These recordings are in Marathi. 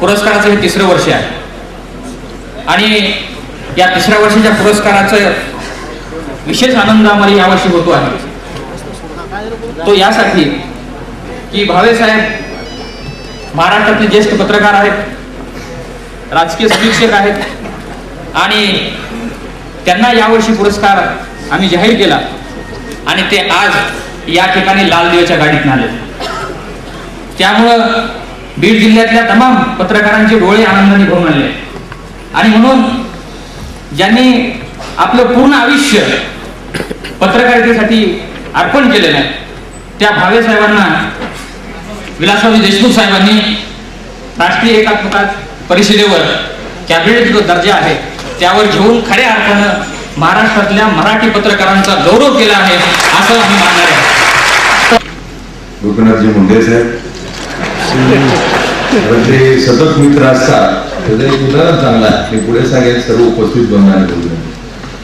पुरस्काराचं हे तिसरं वर्ष आहे. आणि या तिसऱ्या वर्षाच्या पुरस्काराचं विशेष आनंद आम्हाला यावर्षी होतो आहे. तो यासाठी की भावे साहेब महाराष्ट्रातले ज्येष्ठ पत्रकार आहेत राजकीय समीक्षक आहेत आणि त्यांना यावर्षी पुरस्कार आम्ही जाहीर केला आणि ते आज या ठिकाणी लाल दिव्याच्या गाडीत आले. त्यामुळं बीड जिल्ह्यातल्या तमाम पत्रकारांचे डोळे आनंदाने भरून आले आणि म्हणून ज्यांनी आपलं पूर्ण आयुष्य पत्रकारितेसाठी अर्पण केलेलं आहे. त्या भावे साहेबांना विलासराव देशमुख साहेबांनी राष्ट्रीय एकात्मता परिषदेवर कॅबिनेट जो दर्जा आहे त्यावर घेऊन खऱ्या अर्थानं महाराष्ट्रातल्या मराठी पत्रकारांचा गौरव केला आहे असं आम्ही मानणार आहे गोपीनाथजी मुंडे साहेब. ते सतत मित्र असतात त्याचं एक उदाहरण आहे. पुढे सांगेल सर्व उपस्थित बनणार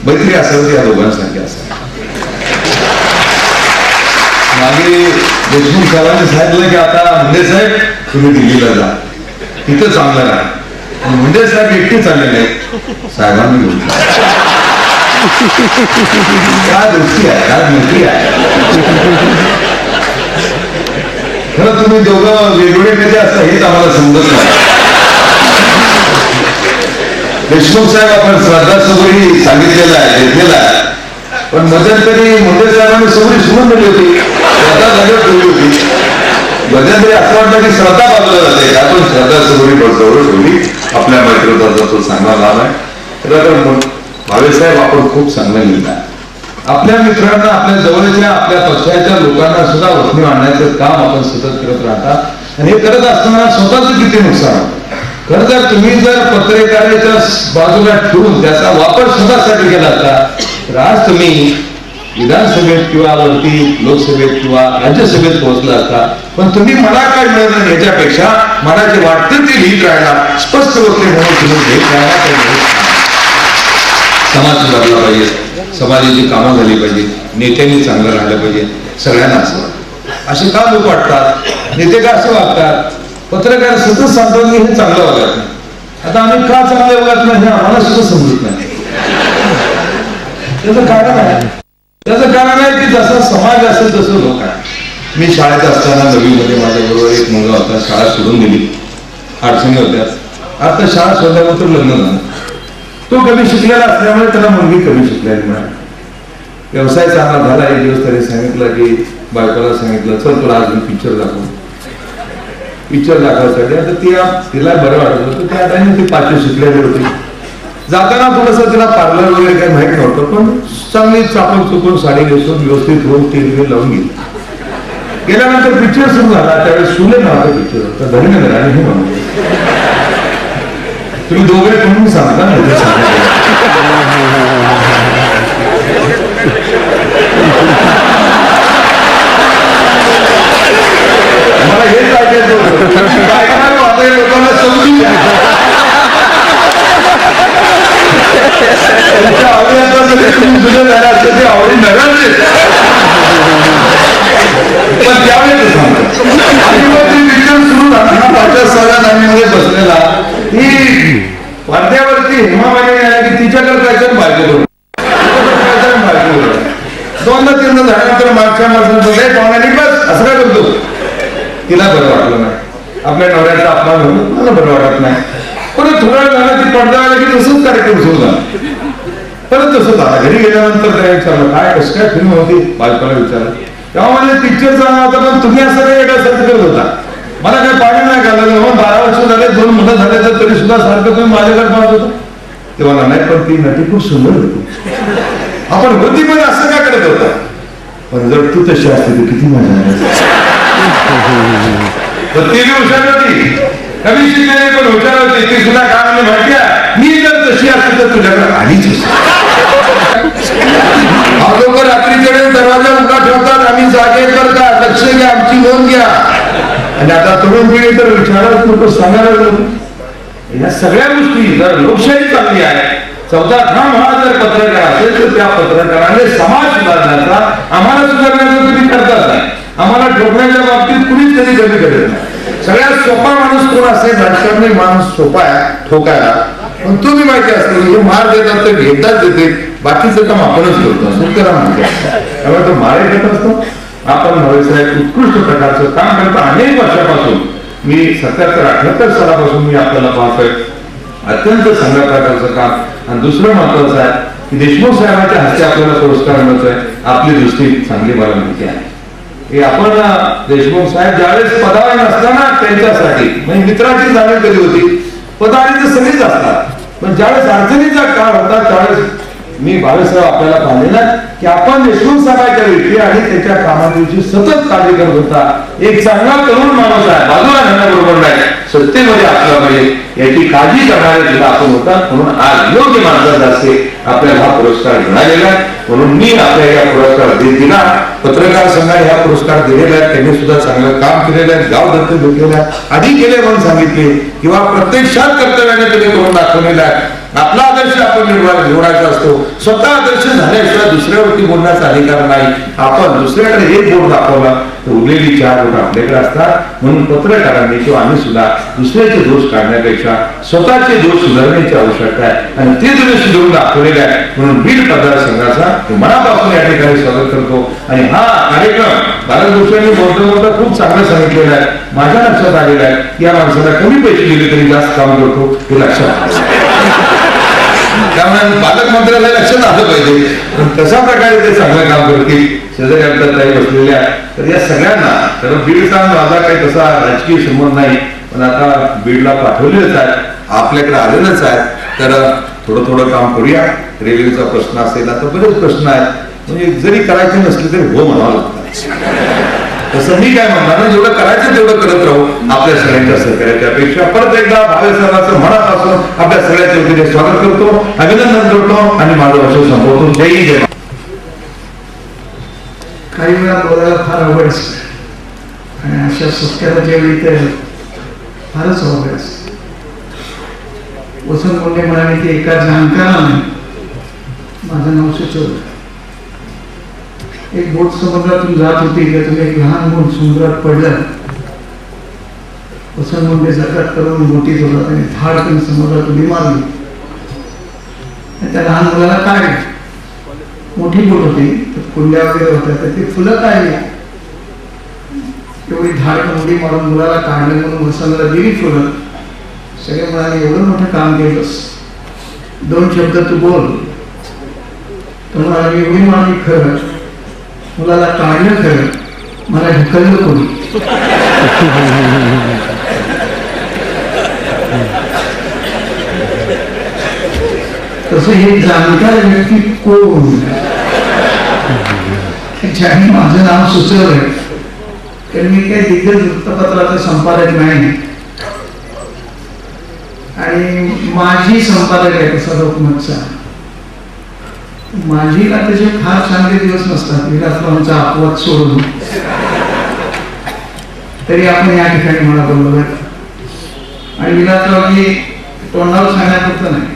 मैत्री असावी या दोघांसारखी असावी मागे देशमुख साहेबांनी सांगितलं की आता मुंडे साहेब तुम्ही दिल्लीला जा तिथं चांगलं राहा मुंडे साहेब एकटे चालले नाहीत साहेबांनी घेऊन काय गोष्टी आहे काय मैत्री आहे खरं तुम्ही दोघं वेगवेगळे नेते असता हेच आम्हाला समजत नाही देशमुख साहेब आपण श्रद्धा सुगडी सांगितलेलं आहे घेतलेला आहे. पण मध्यंतरी मुंडे साहेबांनी सुगडी सोडून दिली होती. श्रद्धा जागेवर ठेवली होती. मध्यंतरी असं वाटलं की श्रद्धा बाजूला जाते आपण श्रद्धा सुगडी बसवून ठेवली आपल्या मैत्रीचा तो चांगला लाभ आहे. तर भावे साहेब आपण खूप चांगलं लिहिला आपल्या मित्रांना आपल्या जवळच्या आपल्या पक्षाच्या लोकांना सुद्धा वठणी आणण्याचं काम आपण सतत करत राहता. आणि हे करत असताना स्वतःच किती नुकसान होतं. खरं तर तुम्ही जर पत्रकाराच्या बाजूला ठेवून त्याचा वापर स्वतःसाठी केला असता तर आज तुम्ही विधानसभेत किंवा वरती लोकसभेत किंवा राज्यसभेत पोहोचला असता पण तुम्ही मला काय मिळत याच्यापेक्षा मला जे वाटतं ते लिहित राहिला स्पष्ट होते म्हणून तुम्ही घेत राहिला समाज सुधारला पाहिजे. समाजाची कामं झाली पाहिजे नेत्यांनी चांगलं राहिलं पाहिजे. सगळ्यांना असं वाटतं. असे का लोक वाटतात. नेते का असं वागतात? पत्रकार सतत सांगतात की हे चांगलं वागत नाही. आता आम्ही का चांगलं वागत नाही हे आम्हाला सुद्धा समजत नाही. त्याचं कारण आहे. त्याचं कारण आहे की जसा समाज असेल तसं लोक आहे. मी शाळेत असताना नवीमध्ये माझ्याबरोबर एक मुलगा होता शाळा सोडून दिली अडचणी होत्या. आता शाळा सोडल्यानंतर लग्न झालं. तो कमी शिकलेला असल्यामुळे त्याला मुलगी कमी शिकलेली मिळाली व्यवसाय चांगला झाला एक दिवस त्याने सांगितलं की बायकोला सांगितलं चल तुला अजून पिक्चर दाखव पिक्चर दाखवायसाठी. आता तिला तिला बरं वाटत होतं. त्या टाइम ती पाचवी शिकलेली होती. जाताना थोडंसं तिला पार्लर वगैरे काही माहीत नव्हतं पण चांगली चापून चुकून साडी घेऊन व्यवस्थित होऊन टेलिव्हिजन लावून गेली. गेल्यानंतर पिक्चर सुरू झाला. त्यावेळेस सुले नावाचा पिक्चर होता. धर्मेंद्र आणि हे म्हणून. तुम्ही दोघे तुम्ही सांगता? ना इथे सांगा. मला हेच ऐकायचं होतं. काय काय वाटतंय लोकांना समजून घ्या. त्यांच्या आवडी आता जरी तुम्ही जुनं झालं असतं ते आवडी नव्याने पण त्यावेळेस सांगतो सुरू झाला पाचव्या सहाव्या बसलेला ही पडद्यावरती की तिच्याकडे जायचं बायको दोनदा तीनदा झाल्यानंतर मागच्या माणसांचं पाहुण्याने बस असं काय करतो तिला बरं वाटलं नाही आपल्या नवऱ्याचा अपमान होऊन मला बरं वाटत नाही पण थोडा वेळ झाला ती पडदा आला की तसंच कार्यक्रम सुरू झाला झालं घरी गेल्यानंतर त्याने विचारलं काय कसं काय फिल्म होती? बालकाला विचारलं. तेव्हा म्हणजे पिक्चर चांगला होता पण तुम्ही असं काही वेगळ्यासारखं करत होता. मला काय पाणी नाही घालायला मग हो, बारा वर्ष झाले दोन मुलं झाले तर तरी सुद्धा सारखं तुम्ही माझ्याकडे पाहत होता. तेव्हा नाही पण ती नटी खूप सुंदर होती. आपण होती पण असं काय करत होता? पण जर तू तशी असते तर किती मजा आहे तर ती हुशार होती. कमी शिकलेली पण हुशार होती. ती सुद्धा कामाने म्हटल्या मी तशी असते तर तुझ्याकडे आलीच लोक रात्रीकडे दरवाजा उभा ठेवतात आम्ही जागे करतात लक्ष घ्या आमची नोंद घ्या. आणि आता तरुण पिढी तर विचारत नको सांगायला नको या सगळ्या गोष्टी जर लोकशाही चांगली आहे चौदा खाम हा जर पत्रकार असेल तर त्या पत्रकाराने समाज सुधारण्याचा आम्हाला सुधारण्याचा कधी करता नाही. आम्हाला ठोकण्याच्या बाबतीत कुणीच कधी कधी करत नाही. सगळ्यात सोपा माणूस कोण असेल? राजकारणी माणूस सोपा आहे ठोकायला. पण तुम्ही माहिती असते हे मार देतात ते घेतात देते बाकीचं काम आपणच करतो सुतरा माहिती त्यामुळे तो मार घेत असतो. आपण व्यवसायात उत्कृष्ट प्रकारचं काम करतो. अनेक वर्षापासून मी सत्याहत्तर अठ्याहत्तर सालापासून मी आपल्याला पाहतोय. अत्यंत चांगल्या प्रकारचं काम. आणि दुसरं महत्वाचं आहे की देशमुख साहेबांच्या हस्ते आपल्याला पुरस्कार मिळतोय. आपली दृष्टी चांगली मला माहिती आहे. की आपण देशमुख साहेब ज्यावेळेस पदावर नसताना त्यांच्यासाठी म्हणजे मित्राची जाणीव कधी होती पदावर तर सगळीच असतात. पण ज्यावेळेस अडचणीचा काळ होता त्यावेळेस मी भावेसराव आपल्याला पाहिलेला की आपण विष्णू साहेबांच्या विषयी आणि त्याच्या कामाविषयी सतत कार्य करत होता. एक चांगला तरुण माणूस आहे. बाजूला बरोबर नाही. सत्तेमध्ये असला पाहिजे. याची काळजी करणारे सुद्धा आपण होता म्हणून आज योग्य माणसाचा असते आपल्याला हा पुरस्कार मिळालेला आहे. म्हणून मी आपल्या या पुरस्कार दिला. पत्रकार संघाने हा पुरस्कार दिलेला आहे. त्यांनी सुद्धा चांगलं काम केलेलं आहे. गाव दत्त घेतलेलं आहे. आधी केले म्हणून सांगितले. किंवा प्रत्यक्षात कर्तव्याने त्यांनी करून दाखवलेला आहे. आपला आदर्श आपण निर्माण निवडायचा असतो. स्वतः आदर्श झाल्याशिवाय दुसऱ्यावरती बोलण्याचा अधिकार नाही आपण दुसऱ्याकडे एक बोट दाखवला तर उरलेली चार बोट आपल्याकडे असतात. म्हणून पत्रकारांनी किंवा आम्ही सुद्धा दुसऱ्याचे दोष काढण्यापेक्षा स्वतःचे दोष सुधारण्याची आवश्यकता आहे. आणि ते तुम्ही सुधारून दाखवलेले आहे म्हणून बीड मतदारसंघाचा मनापासून या ठिकाणी स्वागत करतो. आणि हा कार्यक्रम भारत भूषणांनी बोलता बोलता खूप चांगलं सांगितलेलं आहे. माझ्या लक्षात आलेलं आहे की या माणसाला कमी पैसे दिले तरी जास्त काम करतो हे लक्षात आलं. त्यामुळे पालकमंत्र्याला लक्षात आलं पाहिजे. पण कशा प्रकारे ते चांगलं काम करतील शेजारी आपल्या ताई बसलेल्या तर या सगळ्यांना तर बीडचा माझा काही तसा राजकीय संबंध नाही पण आता बीडला पाठवलेलंच आहे आपल्याकडे आलेलंच आहे तर थोडं थोडं काम करूया. रेल्वेचा प्रश्न असेल आता बरेच प्रश्न आहेत. म्हणजे जरी करायचे नसले तरी हो म्हणावं लागतं. तसं मी काय म्हणणार जेवढं करायचं तेवढं करत राहू. आपल्या सगळ्यांच्या सहकार्याच्या अपेक्षा. परत एकदा भावे सणाचं मनापासून आपल्या सगळ्यांच्या वतीने स्वागत करतो अभिनंदन करतो आणि माझं वर्ष संपवतो. जय जय काही वेळा बोलायला फार आवड असते. आणि अशा सुट्ट्याच्या वेळी तर फारच आवड असते. वसंत मुंडे म्हणाले की एका जाणकाराने माझं नाव सुचवलं. एक बोट समुद्रातून जात होती त्यातून तुम्ही एक लहान बोट समुद्रात पडलं. वसंत मुंडे जगात करून मोठी जोरात आणि धाडकन समुद्रात उडी मारली त्या लहान मुलाला काय? मोठी बोट होती तर कुंड्या वगैरे होत्या तर ती फुलं काढली एवढी धाड उडी मारून मुलाला काढले म्हणून वसंतला दिली फुलं. सगळे मुलाने एवढं मोठं काम केलंस. दोन शब्द तू बोल. तर म्हणाला मी उडी मारली खरं मुलाला काढलं खरं मला ढकललं कोणी तसं हे जाणकार व्यक्ती कोण? ज्यांनी माझं नाव सुचवलंय तर मी काही दिग्गज वृत्तपत्राचं संपादक नाही. आणि माझी संपादक आहे तसा लोकमतचा. माझी त्याचे फार चांगले दिवस नसतात. विलासरावांचा अपवाद सोडून. तरी आपण या ठिकाणी मला बोललो आणि विलासरावजी तोंडावर सांगण्यापुरतं नाही.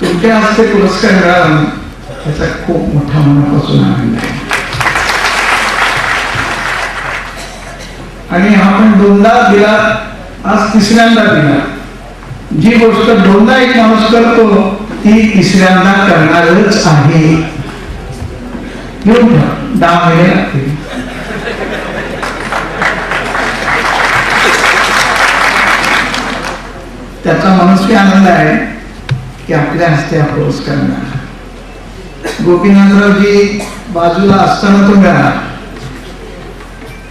तुमच्या हस्ते पुरस्कार मिळाला त्याचा खूप मोठा मनापासून आनंद आहे. आणि आपण दोनदा दिला आज तिसऱ्यांदा दिला. जी गोष्ट दोनदा एक माणूस करतो ती तिसऱ्यांदा करणारच आहे. दहा महिने लागतील. त्याचा मनस्वी आनंद आहे की आपल्या हस्ते हा पुरस्कार मिळाला. गोपीनाथरावजी बाजूला असताना तो मिळाला.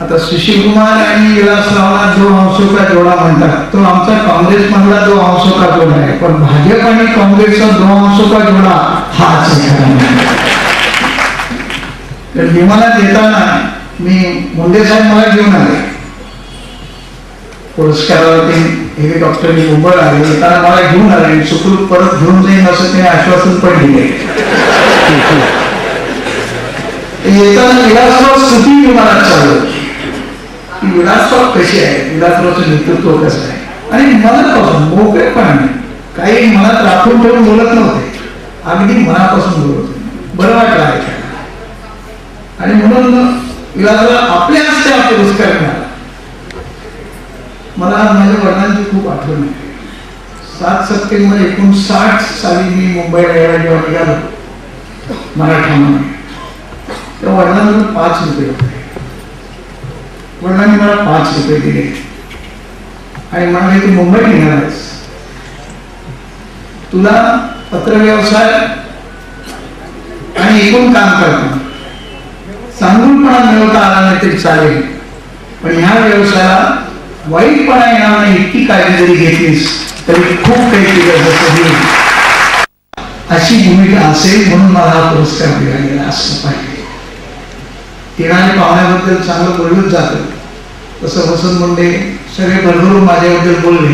आता सुशील कुमार आणि विलासरावला जो अंशो का जोडा म्हणतात तो आमचा काँग्रेस मधला जो अंशो का जोडा आहे. पण भाजप आणि काँग्रेसचा जो अंशो का जोडा हाच. तर विमानात येताना मी मुंडे साहेब मला घेऊन आले. पुरस्कारावरती हेलिकॉप्टरने उभं आले येताना मला घेऊन आले. सुखरूप परत घेऊन जाईन असं ते आश्वासन पण दिले. येताना विलासराव स्थिती विमानात चालू विलासराव कसे आहे? विलासरावचं नेतृत्व कसं आहे? आणि मनापासून मोकळेपणाने काही मनात राखून ठेवून बोलत नव्हते. अगदी मनापासून बोलत होते. बरं वाटलं ऐकायला आणि म्हणून विलासराव आपल्या हस्ते हा पुरस्कार मिळाला. मला माझ्या वडिलांची खूप आठवण आहे. सात सप्टेंबर एकोणसाठ साली मी मुंबईला यायला जेव्हा निघालो म्हणून त्या वडिलांना पाच रुपये होते. वडिलांनी मला पाच रुपये दिले. आणि म्हणाले तू मुंबई निघालास तुला पत्रव्यवसाय आणि एकूण काम करतो. चांगुलपणा मिळवता आला नाही तरी चालेल. पण ह्या व्यवसायाला वाईटपणा येणार नाही इतकी काळजी जरी घेतलीस तरी खूप काही केलं जसं अशी भूमिका असेल म्हणून मला हा पुरस्कार दिला गेला असं पाहिजे. येणाऱ्या पाहुण्याबद्दल चांगलं बोललंच जातं. तसं वसंत मुंडे सगळे भरभरून माझ्याबद्दल बोलले.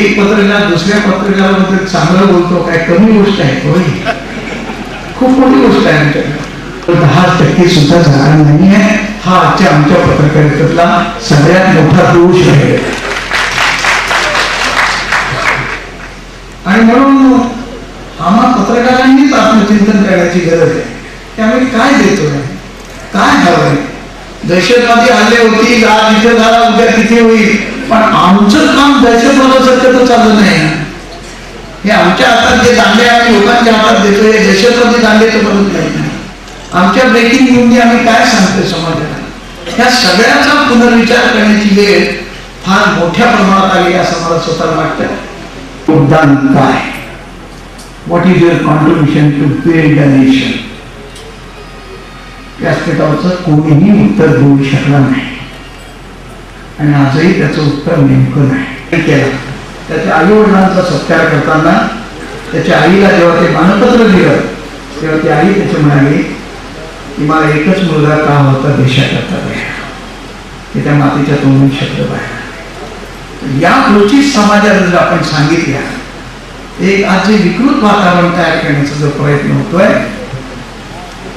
एक पत्रकार दुसऱ्या पत्रकाराबद्दल चांगलं बोलतो काय कमी गोष्ट आहे होय? खूप मोठी गोष्ट आहे आमच्याकडे दहा टक्के सुद्धा झाला नाही आहे. हा आजच्या आमच्या पत्रकारितेतला सगळ्यात मोठा दोष आहे. आणि म्हणून आम्हा पत्रकारांनीच आत्मचिंतन करण्याची गरज आहे. त्यामुळे काय देतोय काय हवंय दहशतवादी हल्ले होतील आज इथे झाला उद्या तिथे होईल. पण आमचं काम दहशतवादासारखं तर चाललं नाही. हे आमच्या हातात जे दांडे आम्ही लोकांच्या हातात देतोय हे दहशतवादी दांडे तर बनत नाही आमच्या ब्रेकिंग न्यूजने आम्ही काय सांगतोय समाजाला? ह्या सगळ्याचा पुनर्विचार करण्याची वेळ फार मोठ्या प्रमाणात आली असं मला स्वतःला वाटतं योगदान काय? What is your contribution to build a nation व्यासपीठावरचं कोणीही उत्तर देऊ शकला नाही. आणि आजही त्याचं उत्तर नेमकं नाही. केलं. त्याच्या आई वडिलांचा सत्कार करताना त्याच्या आईला जेव्हा ते मानपत्र दिलं तेव्हा ती आई त्याच्या म्हणाली की मला एकच मुलगा का होता देशाकरता की त्या मातीच्या तोंडून शब्द बाहेर या गोष्टी समाजाला जर आपण सांगितल्या. एक आज जे विकृत वातावरण तयार करण्याचा जो प्रयत्न होतोय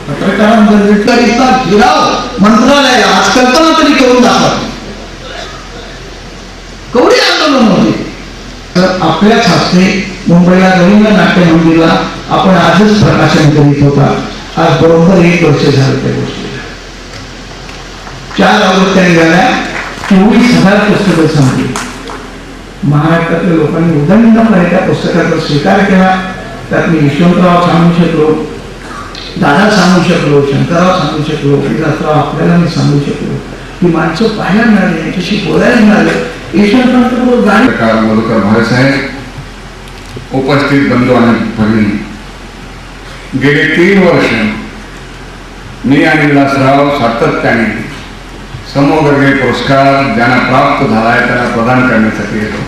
पत्रकारांचा गिराव मंत्रालय आज कल्पना तरी करून दाखवा. कवडी आंदोलन होते. तर आपल्याच हस्ते मुंबईला रवींद्र नाट्य मंदिरला आपण आजच प्रकाशन करीत होता. आज बरोबर एक वर्ष झालं त्या गोष्टीला. चार आवृत्त्या निघाल्या चोवीस हजार पुस्तकं संपली महाराष्ट्रातल्या लोकांनी उदंडपणे त्या पुस्तकाचा स्वीकार केला. त्यात मी यशवंतराव सांगू शकलो. दादा सांगू शकलो शंकरराव सांगू शकलो विलासराव आपल्याला मी सांगू शकलो. की माणसं पाहायला मिळाली यांच्याशी बोलायला मिळालं. यशवंतराव गाणी मधुकर भावे साहेब उपस्थित बंधू आणि भगिनी. गेले तीन वर्ष मी आणि विलासराव सातत्याने समोवर्गीय पुरस्कार ज्यांना प्राप्त झाला आहे त्यांना प्रदान करण्यासाठी येतो.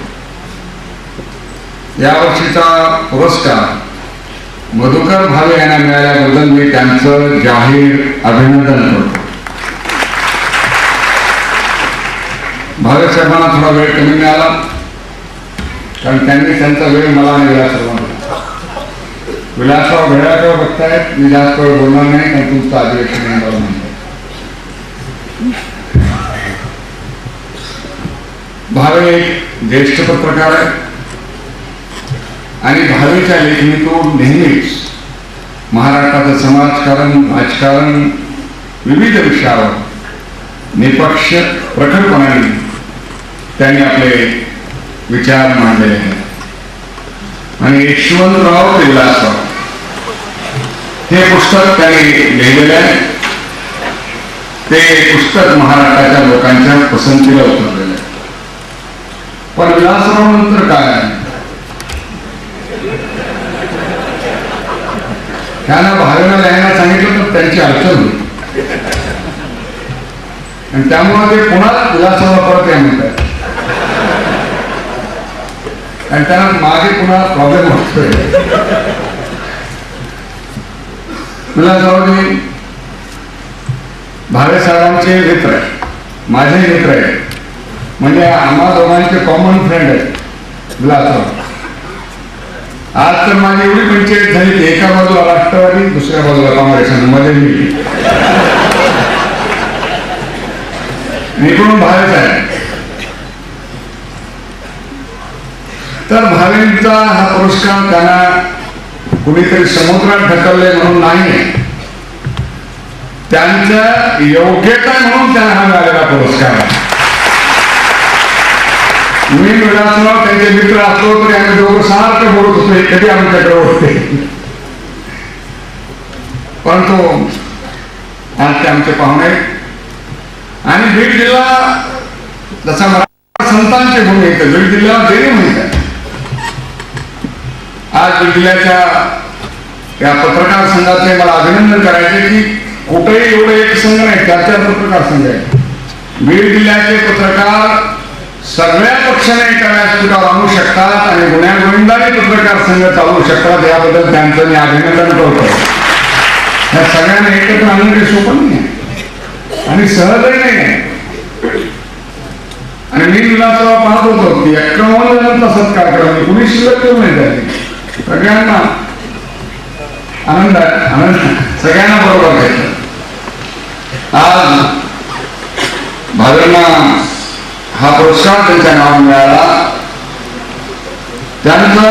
यावर्षीचा पुरस्कार मधुकर भावे यांना मिळाल्याबद्दल मी त्यांचं जाहीर अभिनंदन करतो. भावे साहेबांना थोडा वेळ कमी मिळाला कारण त्यांनी त्यांचा वेळ मला मिळाला विलासरावांना विलासराव घड्याकडे बघतायत मी जास्त वेळ बोलणार नाही कारण तुमचं अधिवेशन येणार म्हणतात भावे एक ज्येष्ठ पत्रकार आहे आणि भावीच्या लेखणीतून नेहमीच महाराष्ट्राचं समाजकारण राजकारण विविध विषयावर निपक्ष प्रखरपणाने त्यांनी आपले विचार मांडलेले आहेत. आणि यशवंतराव ते विलासराव हे पुस्तक त्यांनी लिहिलेले आहे. ते पुस्तक महाराष्ट्राच्या लोकांच्या पसंतीला उतरलेलं आहे. पण विलासराव नंतर काय आहे? त्यांना भावेला लिहायला सांगितलं तर त्यांची अडचण होती आणि त्यामुळे ते पुन्हा विलासराव परत या म्हणतात. आणि त्यांना मागे पुन्हा प्रॉब्लेम होतोय. मी भावे साहेबांचे मित्र आहे माझे मित्र आहे म्हणजे आम्हा दोघांचे कॉमन फ्रेंड आहे विलासराव आज तर माझी एवढी पंचायत झाली की एका बाजूला राष्ट्रवादी दुसऱ्या बाजूला काँग्रेस आणि मध्ये मी. आणि भावेच आहे. तर भावेंचा हा पुरस्कार त्यांना कुणीतरी समुद्रात ढकलले म्हणून नाही. त्यांच्या योग्यता म्हणून त्यांना हा मिळालेला पुरस्कार आहे. मी विलासराव त्यांचे मित्र असलो तरी आम्ही दोघं सारखं बोलत होतो हे कधी आमच्याकडे होते? परंतु आज ते आमचे पाहुणे आणि बीड जिल्हा जसा मराठा संतांची भूमी येते बीड जिल्ह्याला देणे म्हणतात आज बीड जिल्ह्याच्या या पत्रकार संघाचे मला अभिनंदन करायचे की कुठेही एवढे एक संघ नाही त्याच्या पत्रकार संघ आहे बीड जिल्ह्याचे पत्रकार सगळ्या पक्षाने एका व्यासपीठावर आणू शकतात आणि गुन्ह्यागोविंदाने पत्रकार संघ चालवू शकतात याबद्दल त्यांचं मी अभिनंदन करतो. या सगळ्यांना एकत्र आणणं काही सोपं नाही आहे. आणि सहजही नाही आहे. आणि मी विलासराव पाहत होतो की एक्कावन्न जणांचा सत्कार करा म्हणजे कुणी शिल्लक करू नये त्याची? सगळ्यांना आनंद आनंद सगळ्यांना बरोबर घ्यायचं आज भाजपना हा पुरस्कार त्यांच्या नावाने मिळाला. त्यानंतर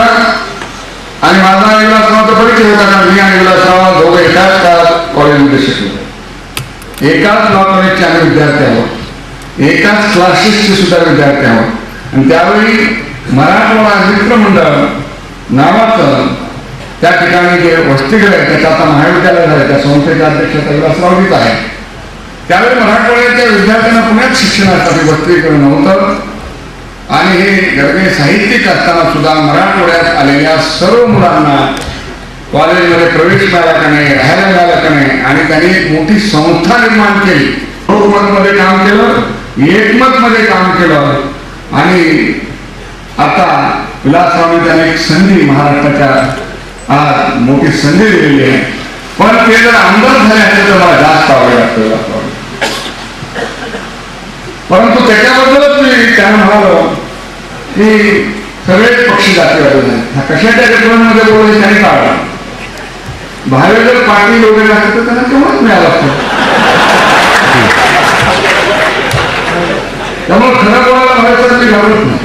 आणि माझा विलासरावचा परिचय होता कारण मी आणि विलासराव दोघं एकाच काळात कॉलेजमध्ये शिकलो. एकाच लॉ कॉलेजचे आम्ही विद्यार्थी आहोत. एकाच क्लासेसचे सुद्धा विद्यार्थी आहोत. आणि त्यावेळी मराठवाडा मित्रमंडळ नावाचं त्या ठिकाणी जे वसतिगृह आहे त्याचं आता महाविद्यालय झालं त्या संस्थेच्या अध्यक्ष विलासरावजीच आहे त्यावेळी मराठवाड्याच्या विद्यार्थ्यांना पुण्यात शिक्षणासाठी वसतिगृह नव्हतं. आणि हे गर्गे साहित्यिक असताना सुद्धा मराठवाड्यात आलेल्या सर्व मुलांना कॉलेजमध्ये प्रवेश मिळाला का नाही राहायला मिळाला का नाही आणि त्यांनी एक मोठी संस्था निर्माण केली. बहुमत मध्ये काम केलं एकमत मध्ये काम केलं. आणि आता विलासरावने त्यांना एक संधी महाराष्ट्राच्या आज मोठी संधी दिलेली आहे. पण ते जर आमदार झाले तर मला जास्त आवड आपल्याला परंतु त्याच्याबद्दलच मी त्यांना म्हणालो की सगळेच पक्षी जातीवादी आहेत. हा कशाच्या घटनांमध्ये बोलले त्यांनी काढला भावे जर पाटील वगैरे असते तर त्यांना तेव्हाच मिळालं असतं. त्यामुळे खरं बोलायला व्हायचं मी घाबरत नाही.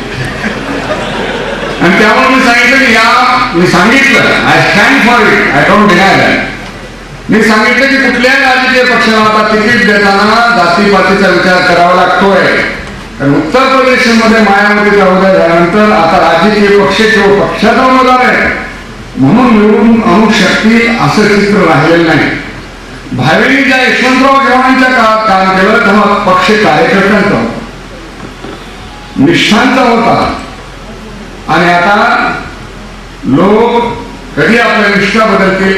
आणि त्यामुळे मी सांगितलं की या मी सांगितलं I stand for it I don't deny that मी सांगितलं की कुठल्याही राजकीय पक्षाला आता तिकीट देताना जातीपातीचा विचार करावा लागतोय. कारण उत्तर प्रदेशमध्ये मायावतीचा उदय झाल्यानंतर आता राजकीय पक्ष किंवा पक्षाचा उमेदवार आहे. म्हणून निवडून आणू शकतील असं चित्र राहिलेलं नाही. भावेनी ज्या यशवंतराव चव्हाणांच्या काळात काम केलं तेव्हा पक्ष कार्यकर्त्यांचा होता. निष्ठांचा होता. आणि आता लोक कधी आपल्या निष्ठा बदलतील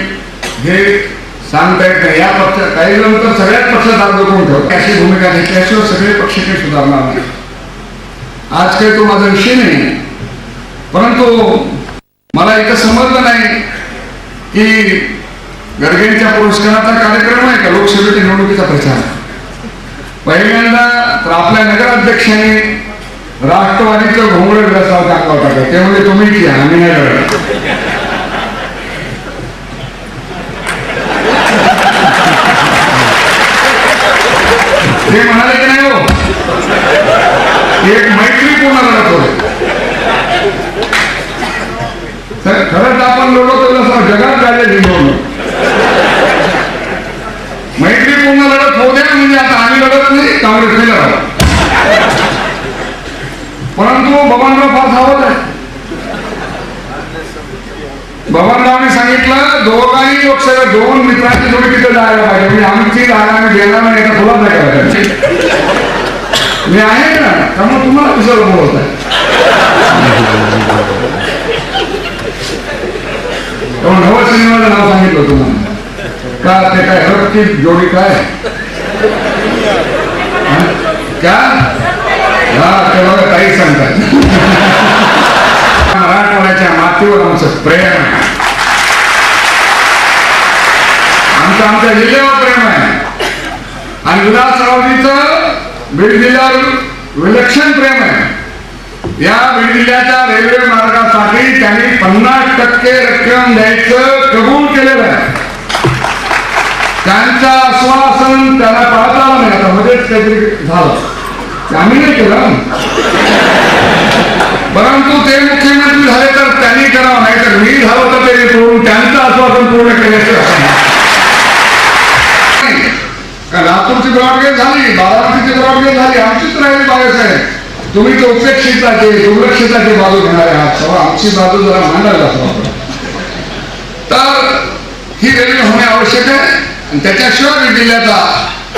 हे सांगता येत नाही. या पक्ष काही नंतर सगळ्याच पक्षात अर्ज करून ठेवतो अशी भूमिका घेतल्याशिवाय सगळे पक्ष काही सुधारणार नाही. आज काही तो माझा विषय नाही. परंतु मला इथं समजलं नाही की गर्गेंच्या पुरस्काराचा कार्यक्रम आहे का लोकसभेच्या निवडणुकीचा प्रचार? पहिल्यांदा तर आपल्या नगराध्यक्षाने राष्ट्रवादीचं घोंगडं विलासराव टाकला. होता ते म्हणजे तुम्हीच या आम्ही नाही लढत ते म्हणाले की नाही हो एक मैत्रीपूर्ण लढत होते तर खरंच आपण लढवतो जसं जगात झाले जिंकवलं मैत्रीपूर्ण लढत होऊ द्या म्हणजे आता आम्ही लढत नाही काँग्रेसने लढत परंतु बबनराव फार सावध आहे बबनरावने सांगितलं दोघांनी लोकसभेत दोन मित्रांची जोडी तिथे जायला पाहिजे म्हणजे आमची जागा आम्ही देणार नाही याचा खुलासा करायचा. मी आहे ना त्यामुळे तुम्हाला कसं बोलत आहे. नवं सिनेमाचं नाव सांगितलं तुम्हाला. का ते काय हरपची जोडी काय? हा? हा ते बघा काही सांगतात. मराठवाड्याच्या मातीवर आमचं प्रेम आमचं आमच्या जिल्ह्यावर आणि विलासरावजीचं बीड जिल्ह्यावर विलक्षण प्रेम आहे. या बीड जिल्ह्याच्या रेल्वे मार्गासाठी त्यांनी पन्नास टक्के रक्कम द्यायचं कबूल केलेलं आहे. त्यांचं आश्वासन त्याला पाळता आलं नाही. आता मध्येच काहीतरी झालं. आम्ही नाही केलं. परंतु ते मुख्यमंत्री झाले तर त्यांनी करावं. नाही तर मी झालं तर ते पूर्ण त्यांचं आश्वासन पूर्ण केल्याचं लातूरची ब्रॉडगेज झाली बारामतीची ब्रॉडगेज झाली आमचीच राहिली बाळासाहेब. तुम्ही तर उपेक्षिताचे दुर्लक्षिताची बाजू घेणारे आहात. तेव्हा आमची बाजू जरा मांडायला तर ही रेल्वे होणे आवश्यक आहे आणि त्याच्याशिवाय मी जिल्ह्याचा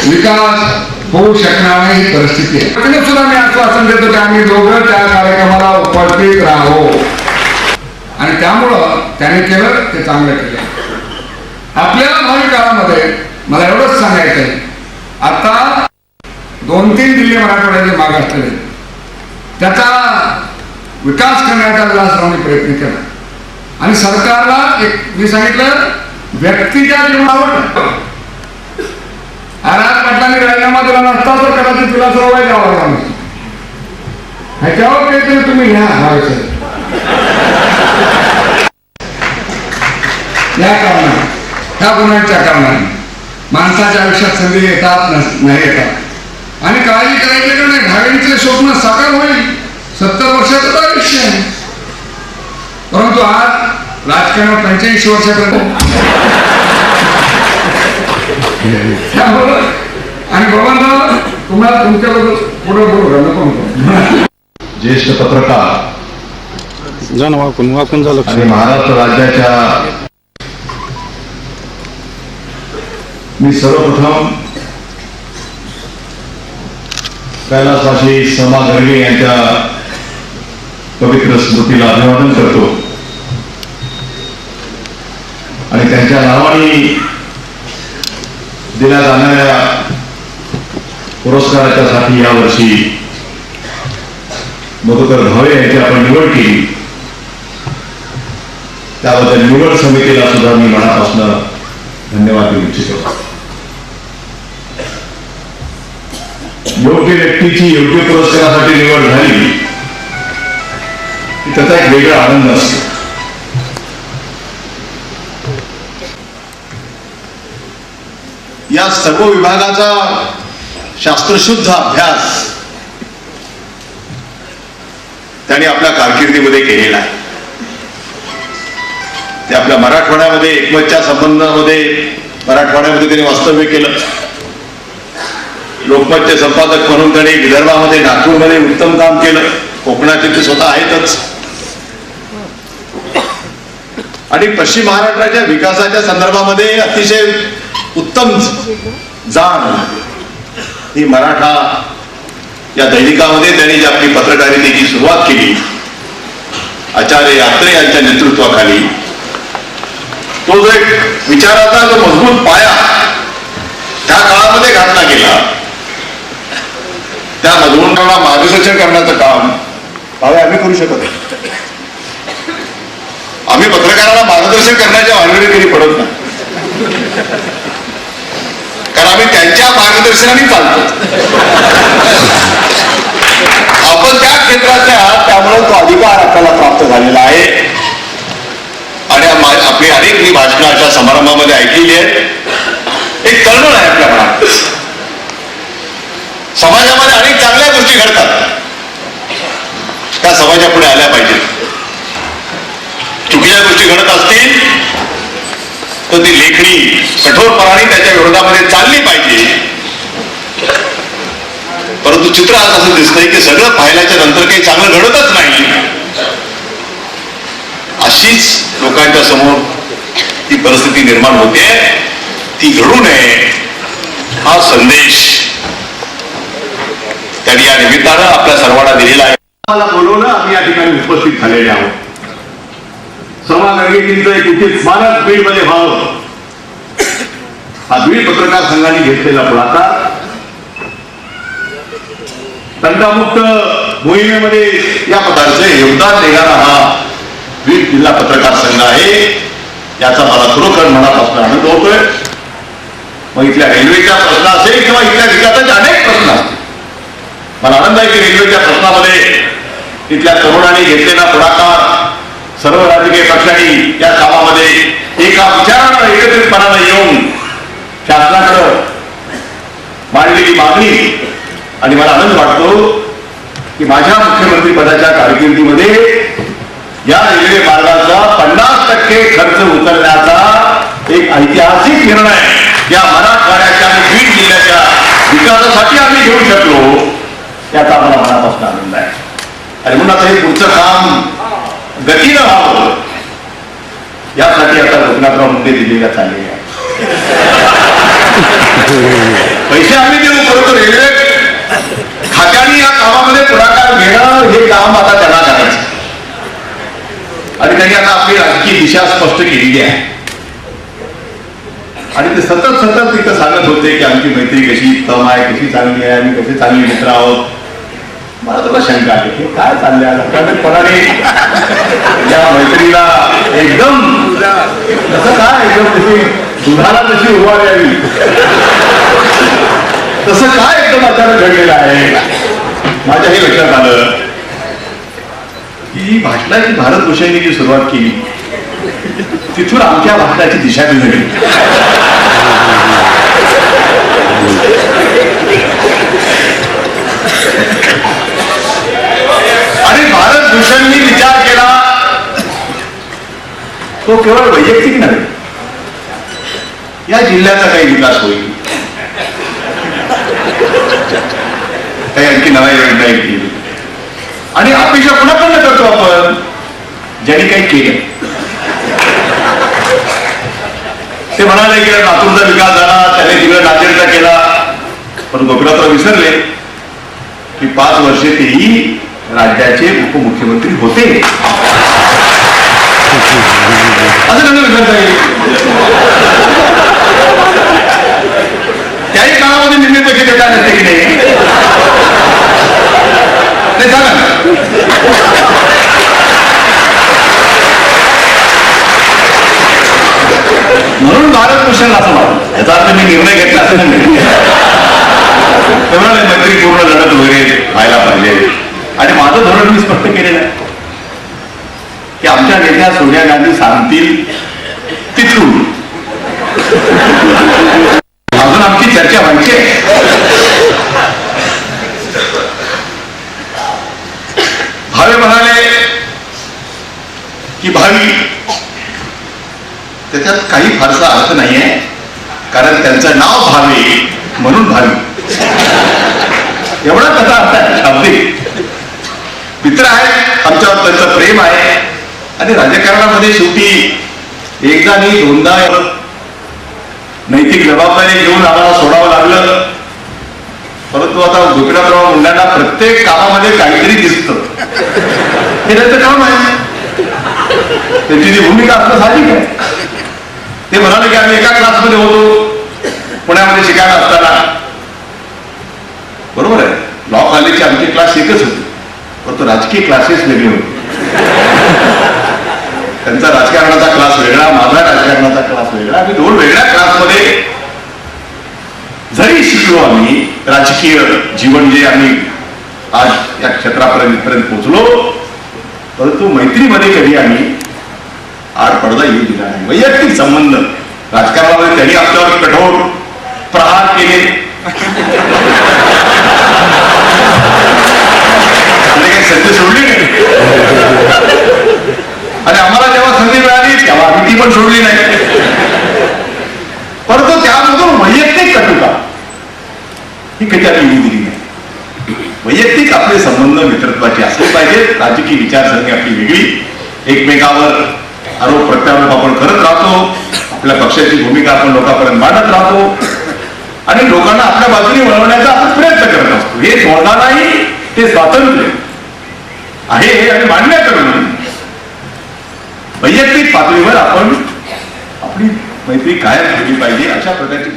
विकास होऊ शकणार नाही ही परिस्थिती आहे. सुद्धा मी आश्वासन देतो की आम्ही दोघं त्या कार्यक्रमाला उपस्थित राहो. आणि त्यामुळं त्याने केलं ते चांगलं केलं. आपल्या भावी काळामध्ये मला एवढंच सांगायचं आहे आता दोन तीन जिल्हे मराठवाड्याचे माग असलेले त्याचा विकास करण्याचा विलासरावांनी प्रयत्न केला. आणि सरकारला एक मी सांगितलं व्यक्तीच्या जीवनावर आराज पाटलांनी राजीनामा दिला नसता तर कदाचित विलासराव द्यावा लागला ह्याच्यावर काहीतरी तुम्ही घ्या विषय या कारणाने. त्या गुन्ह्यांच्या कारणाने. माणसाच्या आयुष्यात संधी येतात नाही येतात. आणि काळजी करायची का नाही? भावेंचे स्वप्न साकार होईल. सत्तर वर्षाचं तर आयुष्य आहे. परंतु आज राजकारणात पंच्याऐंशी वर्षापर्यंत आणि बाबांना तुम्हाला तुमच्याबद्दल पुढे बोलू नको नको. ज्येष्ठ पत्रकार. झालं आणि महाराष्ट्र राज्याच्या मी सर्वप्रथम कैलासवासी समा गर्गे यांच्या पवित्र स्मृतीला अभिवादन करतो. आणि त्यांच्या नावाने दिल्या जाणाऱ्या पुरस्काराच्या साठी यावर्षी मधुकर भावे यांची आपण निवड केली. त्याबद्दल निवड समितीला सुद्धा मी मनापासून धन्यवाद देऊ इच्छितो. योग्य व्यक्तीची योग्य पुरस्कारासाठी निवड झाली त्याचा एक वेगळा आनंद असतो. या सर्व विभागाचा शास्त्रशुद्ध अभ्यास त्यांनी आपल्या कारकिर्दीमध्ये केलेला आहे. ते आपल्या मराठवाड्यामध्ये एकमतच्या संबंधामध्ये मराठवाड्यामध्ये त्यांनी वास्तव्य केलं. लोकमतचे संपादक म्हणून त्यांनी विदर्भामध्ये नागपूरमध्ये उत्तम काम केलं. कोकणाचे ते स्वतः आहेतच. आणि पश्चिम महाराष्ट्राच्या विकासाच्या संदर्भामध्ये अतिशय उत्तम जाण ही मराठा या दैनिकामध्ये त्यांनी जी आपली पत्रकारितेची सुरुवात केली आचार्य यात्रे यांच्या नेतृत्वाखाली तो जो एक विचाराचा जो मजबूत पाया त्या काळामध्ये घातला गेला. त्या मधूनला मार्गदर्शन करण्याचं काम भावे आम्ही करू शकत आम्ही पत्रकाराला मार्गदर्शन करण्याच्या भानगडीत कधी पडत नाही. कारण आम्ही त्यांच्या मार्गदर्शनाने चालतो. आपण त्या क्षेत्रातल्या आहात, त्यामुळे तो अधिकार आपल्याला प्राप्त झालेला आहे. आणि आपली अनेक मी भाषणं अशा समारंभामध्ये ऐकलेली आहेत. एक तळमळ आहे आपल्या मनात. समाजामध्ये अनेक चांगल्या गोष्टी घडतात. त्या समाजापुढे आल्या पाहिजेत चुकीच्या गोष्टी घडत असतील तर ती लेखणी कठोरपणाने त्याच्या विरोधामध्ये चालली पाहिजे. परंतु चित्र आज असं दिसतंय की सगळं पाहिल्याच्या नंतर काही चांगलं घडतच नाही. अशीच लोकांच्या समोर ती परिस्थिती निर्माण होते. ती घडू नये. हा संदेश त्यांनी या निमित्तानं आपल्या सर्वांना दिलेला आहे. मला बोलवलं आम्ही या ठिकाणी उपस्थित झालेले आहोत. समा गर्गेजींचं एक उचित स्मारक बीडमध्ये व्हावं हा बीड पत्रकार संघाने घेतलेला पुढाकार तंटामुक्त मोहिमेमध्ये या पदार्थ योगदान देणारा हा बीड जिल्हा पत्रकार संघ आहे. याचा मला खरोखर मनापासून आनंद होतोय. मग इथल्या रेल्वेचा प्रश्न असेल किंवा इथल्या विकासाचे अनेक प्रश्न असतील मला आनंद आहे की रेल्वेच्या प्रश्नामध्ये तिथल्या तरुणांनी घेतलेला पुढाकार सर्व राजकीय पक्षांनी या कामामध्ये एका विचारानं एकत्रितपणानं येऊन शासनाकडं मांडलेली मागणी आणि मला आनंद वाटतो की माझ्या मुख्यमंत्री पदाच्या कारकिर्दीमध्ये या रेल्वे मार्गाचा पन्नास टक्के खर्च उचलण्याचा एक ऐतिहासिक निर्णय या मराठवाड्याच्या आणि बीड जिल्ह्याच्या विकासासाठी आम्ही घेऊ शकलो. याचा मला मनापासून आनंद आहे. आणि म्हणून आता हे पुढचं काम गतीनं व्हावं. यासाठी आता लोकनाथराव मुंडे दिलेल्या चालले पैसे आम्ही देऊ परंतु रेल्वे खात्याने या कामामध्ये पुढाकार घेणं हे काम आता त्यांना करायचं. आणि त्यांनी आता आपली राजकीय दिशा स्पष्ट केलेली आहे. आणि ते सतत सतत तिथं सांगत होते की आमची मैत्री कशी उत्तम आहे कशी चांगली आहे आम्ही कसे चांगले मित्र आहोत. मला तुला शंका आली हे काय चाललंय आता? अचानकपणाने या मैत्रीला एकदम कसं काय एकदम तशी दुधाला तशी उभा यावी तसं काय एकदम अचानक घडलेलं आहे? माझ्या हे लक्षात आलं की भाषणाची भारत भूषणने जी सुरुवात केली तिथून आमच्या भाषणाची दिशा बिघडली भूषणनी विचार केला तो केवळ वैयक्तिक नव्हे या जिल्ह्याचा काही विकास होईल. काही आणखी नव्या योजना येतील आणि अपेक्षा कुणाकडनं करतो आपण ज्यांनी काही केलं. ते म्हणाले की लातूरचा विकास झाला त्याने तिकडे नांदेडचा केला पण गोपीनाथराव विसरले की पाच वर्षे तेही राज्याचे उपमुख्यमंत्री होते असं त्यांना विसरता येईल त्याही काळामध्ये निम्मे पैसे देता नसते की नाही नाही सांगा ना म्हणून भारत भूषण असं म्हणतो याचा अर्थ मी निर्णय घेतला असं नाही तेवढं मंत्री पूर्ण लढत वगैरे व्हायला पाहिजे आणि माझं धोरण मी स्पष्ट केलेलं आहे की आमच्या नेत्या सोनिया गांधी सांगतील तिथून अजून आमची चर्चा व्हायची आहे. भावे म्हणाले की भावी त्याच्यात काही फारसा अर्थ नाहीये कारण त्यांचं नाव भावे म्हणून भावी एवढा कसा अर्थ आहे शाब्दिक मित्र आहेत आमच्यावर त्यांचं प्रेम आहे. आणि राजकारणामध्ये शेवटी एकदा नाही दोनदा नैतिक जबाबदारी घेऊन आम्हाला सोडावं लागलं. परंतु आता गोपीनाथराव मुंड्यांना प्रत्येक कामामध्ये काहीतरी दिसत. हे त्यांचं काम आहे. त्यांची जी भूमिका असणं साहजिक आहे. ते म्हणाले की आम्ही एका क्लासमध्ये होतो पुण्यामध्ये शिकायला असताना. बरोबर लॉ कॉलेजचे आमचे क्लास एकच होते. परंतु राजकीय क्लासेस वेगळे होते. त्यांचा राजकारणाचा क्लास वेगळा माझा राजकारणाचा क्लास वेगळा. आम्ही दोन वेगळ्या क्लासमध्ये जरी शिकलो आम्ही राजकीय जीवन जे आम्ही आज या क्षेत्रापर्यंत इथपर्यंत पोहोचलो परंतु मैत्रीमध्ये कधी आम्ही आड पडदा येऊ दिला नाही. वैयक्तिक संबंध राजकारणामध्ये त्यांनी आपलं एकमेकावर आरोप प्रत्यारोप आपण करत राहतो. आपल्या पक्षाची भूमिका आपण लोकांपर्यंत मांडत राहतो. आणि लोकांना आपल्या बाजूने वळवण्याचा आपण प्रयत्न करत असतो. हे सोडणाराही ते स्वातंत्र्य आहे आणि मान्य करून वैयक्तिक पातळीवर आपण आपली मैत्री कायम ठेवली पाहिजे अशा प्रकारची